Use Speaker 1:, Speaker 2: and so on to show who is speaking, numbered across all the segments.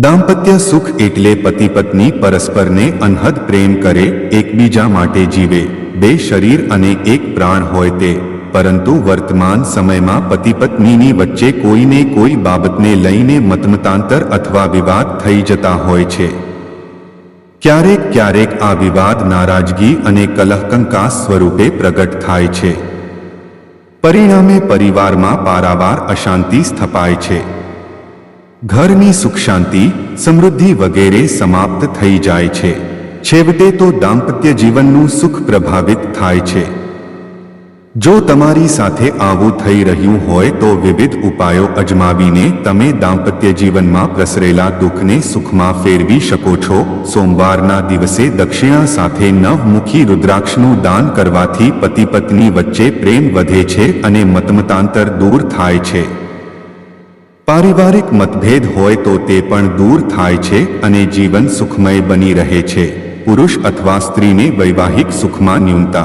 Speaker 1: દાંપત્ય સુખ એટલે પતિ પત્ની પરસ્પરને અનહદ પ્રેમ કરે, એકબીજા માટે જીવે. બે શરીર અને એક પ્રાણ હોય તે. પરંતુ વર્તમાન સમયમાં પતિ પત્નીની વચ્ચે કોઈને કોઈ બાબતને લઈને મતમતાંતર અથવા વિવાદ થઈ જતા હોય છે. ક્યારેક ક્યારેક આ વિવાદ નારાજગી અને કલહકંકાસ સ્વરૂપે પ્રગટ થાય છે. પરિણામે પરિવારમાં પારાવાર અશાંતિ સ્થપાય છે. ઘરની સુખ શાંતિ સમૃદ્ધિ વગેરે સમાપ્ત થઈ જાય છે. છેવટે તો દાંપત્ય જીવનનું સુખ પ્રભાવિત થાય છે. જો તમારી સાથે આવું થઈ રહ્યું હોય તો વિવિધ ઉપાયો અજમાવીને તમે દાંપત્ય જીવનમાં પ્રસરેલા દુઃખને સુખમાં ફેરવી શકો છો. સોમવારના દિવસે દક્ષિણા સાથે નવમુખી રુદ્રાક્ષનું દાન કરવાથી પતિ પત્ની વચ્ચે પ્રેમ વધે છે અને મતમતાંતર દૂર થાય છે. પારિવારિક મતભેદ હોય તો તે પણ દૂર થાય છે અને જીવન સુખમય બની રહે છે. પુરુષ અથવા સ્ત્રીને વૈવાહિક સુખમાં ન્યૂનતા.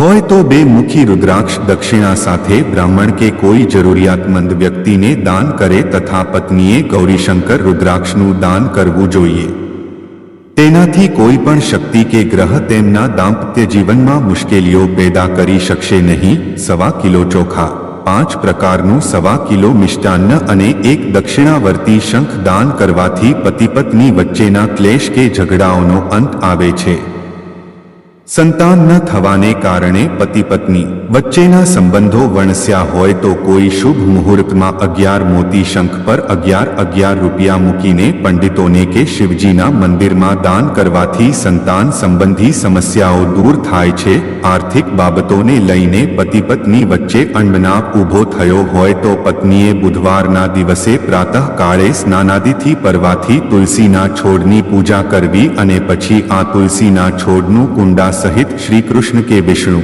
Speaker 1: હોય તો બે મુખી રુદ્રાક્ષ દક્ષિણા સાથે બ્રાહ્મણ કે કોઈ જરૂરિયાતમંદ વ્યક્તિને દાન કરે તથા પત્નીએ ગૌરીશંકર રુદ્રાક્ષનું દાન કરવું જોઈએ. તેનાથી કોઈ પણ શક્તિ કે ગ્રહ તેમના દાંપત્ય જીવનમાં મુશ્કેલીઓ પેદા કરી શકશે નહીં. સવા કિલો ચોખા. પાંચ પ્રકારનું સવા કિલો મિષ્ટાન્ન અને એક દક્ષિણાવર્તી શંખ દાન કરવાથી પતિ પત્ની વચ્ચેના ક્લેશ કે ઝઘડાઓનો અંત આવે છે. સંતાન ન થવાને કારણે પતિ પત્ની વચ્ચેના સંબંધો વણસ્યા હોય તો કોઈ શુભ મુહૂર્તમાં અગિયાર મોતી શંખ પર અગિયાર અગિયાર રૂપિયા મૂકીને પંડિતોને કે શિવજીના મંદિરમાં દાન કરવાથી સંતાન સંબંધી સમસ્યાઓ દૂર થાય છે, આર્થિક બાબતોને લઈને પતિ પત્ની વચ્ચે અણબનાવ ઊભો થયો હોય તો પત્નીએ બુધવારના દિવસે પ્રાતઃકાળે સ્નાનાદિથી પરવાથી તુલસીના છોડની પૂજા કરવી અને પછી આ તુલસીના છોડનું કુંડા સહિત શ્રી કૃષ્ણ કે વિષ્ણુ,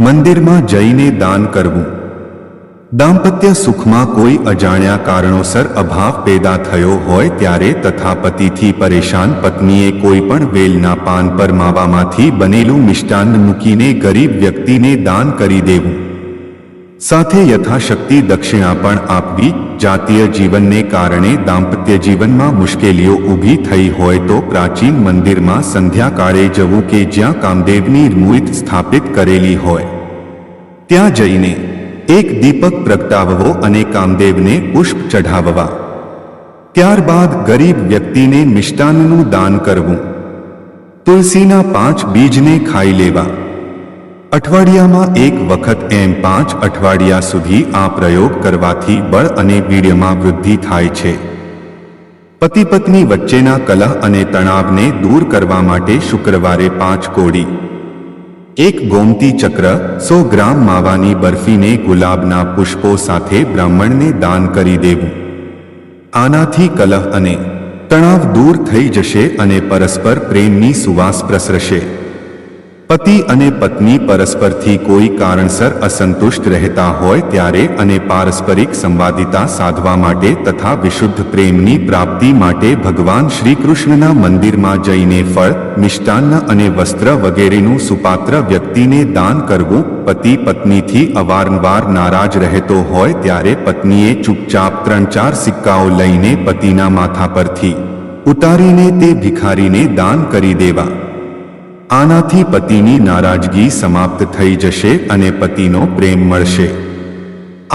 Speaker 1: મંદિરમાં જઈને દાન કરવું. દાંપત્ય સુખમાં કોઈ અજાણ્યા કારણોસર અભાવ પેદા થયો હોય ત્યારે તથા પતિથી પરેશાન પત્નીએ કોઈ પણ વેલના પાન પર માવામાંથી બનેલું મિષ્ટાન્ન મૂકીને ગરીબ વ્યક્તિને દાન કરી દેવું. સાથે યથાશક્તિ દક્ષિણા પણ આપવી, જાતીય જીવનને કારણે દાંપત્ય જીવનમાં મુશ્કેલીઓ ઊભી થઈ હોય તો પ્રાચીન મંદિરમાં સંધ્યાકાળે જવું કે જ્યાં કામદેવની મૂર્ત સ્થાપિત કરેલી હોય. ત્યાં જઈને એક દીપક પ્રગટાવવો અને કામદેવને પુષ્પ ચઢાવવા. ત્યારબાદ ગરીબ વ્યક્તિને મિષ્ટાન્નનું દાન કરવું. તુલસીના પાંચ બીજને ખાઈ લેવા. અઠવાડિયામાં એક વખત એમ પાંચ અઠવાડિયા સુધી આ પ્રયોગ કરવાથી બળ અને વીર્યમાં વૃદ્ધિ થાય છે. પતિ પત્ની વચ્ચેના કલહ અને તણાવને દૂર કરવા માટે શુક્રવારે પાંચ કોડી એક ગોમતી ચક્ર, સો ગ્રામ માવાની બરફીને ગુલાબના પુષ્પો સાથે બ્રાહ્મણને દાન કરી દેવું. આનાથી કલહ અને તણાવ દૂર થઈ જશે અને પરસ્પર પ્રેમની સુવાસ પ્રસરશે. પતિ અને પત્ની પરસ્પરથી કોઈ કારણસર અસંતુષ્ટ રહેતા હોય ત્યારે અને પારસ્પરિક સંવાદિતા સાધવા માટે તથા વિશુદ્ધ પ્રેમની પ્રાપ્તિ માટે ભગવાન શ્રીકૃષ્ણના મંદિરમાં જઈને ફળ, મિષ્ટાન્ન અને વસ્ત્ર વગેરેનું સુપાત્ર વ્યક્તિને દાન કરવું, પતિ પત્નીથી અવારનવાર નારાજ રહેતો હોય ત્યારે પત્નીએ ચૂપચાપ ત્રણ ચાર સિક્કાઓ લઈને પતિના માથા પરથી ઉતારીને તે ભિખારીને દાન કરી દેવા. આનાથી પતિની નારાજગી સમાપ્ત થઈ જશે અને પતિનો પ્રેમ મળશે.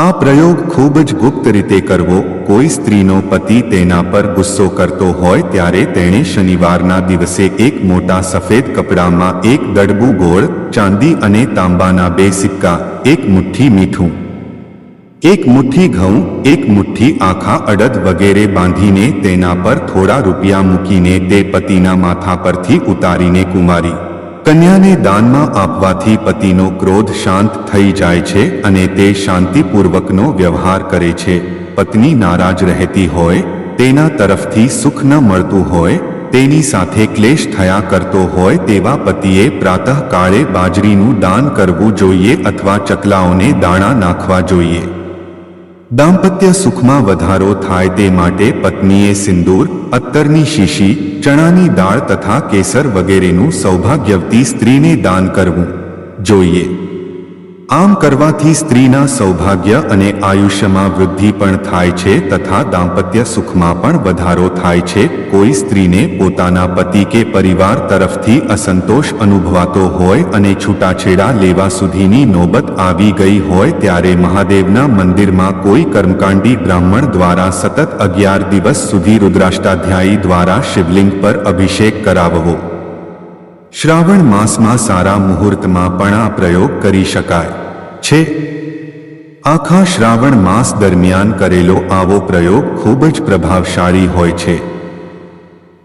Speaker 1: આ પ્રયોગ ખૂબ જ ગુપ્ત રીતે કરવો, કોઈ સ્ત્રીનો પતિ તેના પર ગુસ્સો કરતો હોય ત્યારે તેણે શનિવારના દિવસે એક મોટા સફેદ કપડામાં એક દડબુ ગોળ, ચાંદી અને તાંબાના બે સિક્કા, એક મુઠ્ઠી મીઠું, એક મુઠ્ઠી ઘઉં, એક મુઠ્ઠી આખા અડદ વગેરે બાંધીને તેના પર થોડા રૂપિયા મૂકીને તે પતિના માથા પરથી ઉતારીને કુમારી. કન્યાને દાનમાં આપવાથી પતિનો ક્રોધ શાંત થઈ જાય છે અને તે શાંતિપૂર્વકનો વ્યવહાર કરે છે. પત્ની નારાજ રહેતી હોય, તેના તરફથી સુખ ન મળતું હોય, તેની સાથે ક્લેશ થયા કરતો હોય તેવા પતિએ પ્રાતઃકાળે બાજરીનું દાન કરવું જોઈએ અથવા ચકલાઓને દાણા નાખવા જોઈએ. દાંપત્ય સુખમાં વધારો થાય તે માટે પત્નીએ સિંદૂર, અત્તરની શીશી, ચણાની દાળ તથા કેસર વગેરેનું સૌભાગ્યવતી સ્ત્રીને દાન કરવું. જોઈએ. આમ કરવાથી સ્ત્રીના સૌભાગ્ય અને આયુષ્યમાં વૃદ્ધિ પણ થાય છે તથા દાંપત્ય સુખમાં પણ વધારો થાય છે. કોઈ સ્ત્રીને પોતાના પતિ કે પરિવાર તરફથી અસંતોષ અનુભવાતો હોય અને છૂટાછેડા લેવા સુધીની નોબત આવી ગઈ હોય ત્યારે મહાદેવના મંદિરમાં કોઈ કર્મકાંડી બ્રાહ્મણ દ્વારા સતત અગિયાર દિવસ સુધી રુદ્રાષ્ટાધ્યાયી દ્વારા શિવલિંગ પર અભિષેક કરાવવો. શ્રાવણ માસમાં સારા મુહૂર્તમાં પણ આ પ્રયોગ કરી શકાય. છે. આખા શ્રાવણ માસ દરમિયાન કરેલો આવો પ્રયોગ ખૂબ જ પ્રભાવશાળી હોય છે.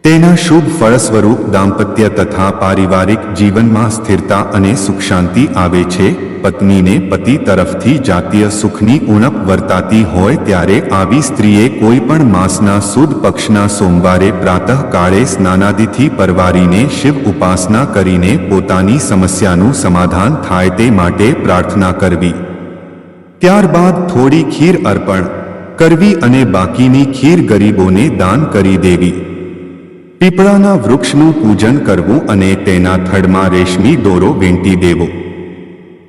Speaker 1: તેના શુભ ફળ સ્વરૂપ દાંપત્ય તથા પારિવારિક જીવનમાં સ્થિરતા અને સુખ શાંતિ આવે છે. પત્નીને પતિ તરફથી જાતીય સુખની ઉણપ વર્તાતી હોય ત્યારે આવી સ્ત્રીએ કોઈ પણ માસના સુદ પક્ષના સોમવારે પ્રાતઃકાળે સ્નાનાદિથી પરવારીને શિવ ઉપાસના કરીને પોતાની સમસ્યાનું સમાધાન થાય તે માટે પ્રાર્થના કરવી. ત્યારબાદ થોડી ખીર અર્પણ કરવી અને બાકીની ખીર ગરીબોને દાન કરી દેવી. પીપળાના વૃક્ષનું પૂજન કરવું અને તેના થડમાં રેશમી દોરો વેંટી દેવો.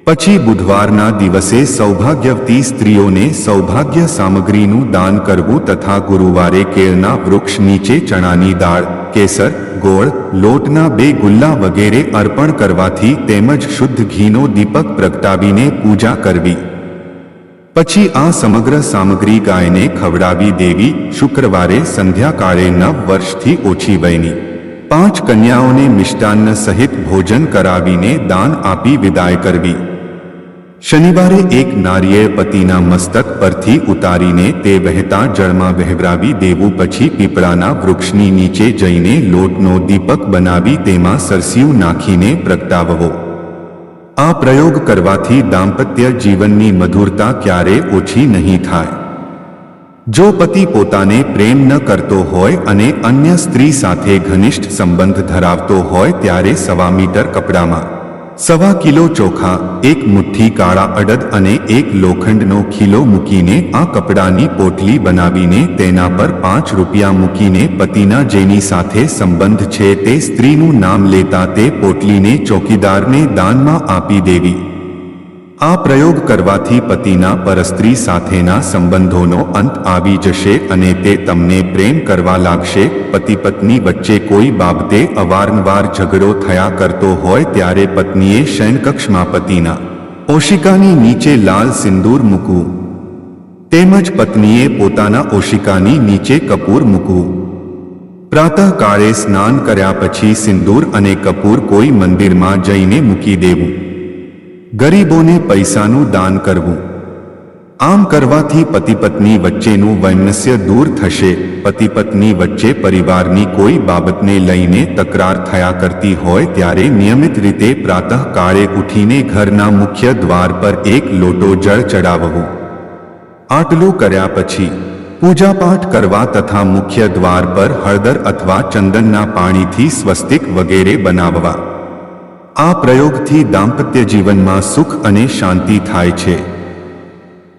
Speaker 1: પછી બુધવારના દિવસે સૌભાગ્યવતી સ્ત્રીઓને સૌભાગ્ય સામગ્રીનું દાન કરવું તથા ગુરુવારે કેળના વૃક્ષ નીચે ચણાની દાળ, કેસર, ગોળ, લોટના બે ગુલ્લા વગેરે અર્પણ કરવાથી તેમજ શુદ્ધ ઘીનો દીપક પ્રગટાવીને પૂજા કરવી. પછી આ સમગ્ર સામગ્રી ગાયને ખવડાવી દેવી શુક્રવારે સંધ્યાકાળે નવ વર્ષથી ઓછી વયની. પાંચ કન્યાઓને મિષ્ટાન્ન સહિત ભોજન કરાવીને દાન આપી વિદાય કરવી. શનિવારે એક નારિયેળ પતિના મસ્તક પરથી ઉતારીને તે વહેતા જળમાં વહેવરાવી દેવું પછી પીપળાના વૃક્ષની નીચે જઈને લોટનો દીપક બનાવી તેમાં સરસીવ નાખીને પ્રગટાવવો. આ પ્રયોગ કરવાથી દાંપત્ય જીવનની મધુરતા ક્યારે ઓછી નહીં થાય. જો પતિ પોતાને પ્રેમ ન કરતો હોય અને અન્ય સ્ત્રી સાથે ઘનિષ્ઠ સંબંધ ધરાવતો હોય ત્યારે સવા મીટર કપડામાં સવા કિલો ચોખા, એક મુઠ્ઠી કાળા અડદ અને એક લોખંડનો ખીલો મૂકીને આ કપડાની પોટલી બનાવીને તેના પર પાંચ રૂપિયા મૂકીને પતિના જેની સાથે સંબંધ છે તે સ્ત્રીનું નામ લેતા તે પોટલીને ચોકીદારને દાનમાં આપી દેવી. આ પ્રયોગ કરવાથી પતિના પરસ્ત્રી સાથેના સંબંધોનો અંત આવી જશે અને તે તમને પ્રેમ કરવા લાગશે. પતિ પત્ની વચ્ચે કોઈ બાબતે અવારનવાર ઝઘડો થયા કરતો હોય ત્યારે પત્નીએ શયનકક્ષમાં પતિના ઓશિકાની નીચે લાલ સિંદૂર મૂકવું, તેમજ પત્નીએ પોતાના ઓશિકાની નીચે કપૂર મૂકવું. પ્રાતઃકાળે સ્નાન કર્યા પછી સિંદૂર અને કપૂર કોઈ મંદિરમાં જઈને મૂકી દેવું. ગરીબોને પૈસાનું દાન કરવું. આમ કરવાથી પતિ પત્ની વચ્ચેનું વૈમનસ્ય દૂર થશે. પતિ પત્ની વચ્ચે પરિવારની કોઈ બાબતને લઈને તકરાર થયા કરતી હોય ત્યારે નિયમિત રીતે પ્રાતઃકાળે ઉઠીને ઘરના મુખ્ય દ્વાર પર એક લોટો જળ ચડાવવું. આટલું કર્યા પછી પૂજાપાઠ કરવા તથા મુખ્ય દ્વાર પર હળદર અથવા ચંદનના પાણીથી સ્વસ્તિક વગેરે બનાવવા. આ પ્રયોગથી દાંપત્ય જીવનમાં સુખ અને શાંતિ થાય છે.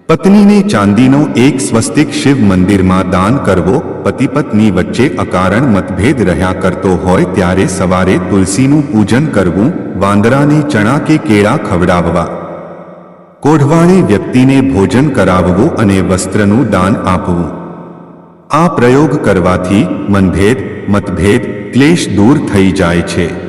Speaker 1: પત્નીને ચાંદીનો એક સ્વસ્તિક શિવ મંદિરમાં દાન કરવો પતિ પત્ની વચ્ચે અકારણ મતભેદ રહ્યા કરતો હોય ત્યારે સવારે તુલસીનું પૂજન કરવું, વાંદરાને ચણા કે કેળા ખવડાવવા. કોઢવાણી વ્યક્તિને ભોજન કરાવવું અને વસ્ત્રનું દાન આપવું. આ પ્રયોગ કરવાથી મનભેદ, મતભેદ, ક્લેશ દૂર થઈ જાય છે.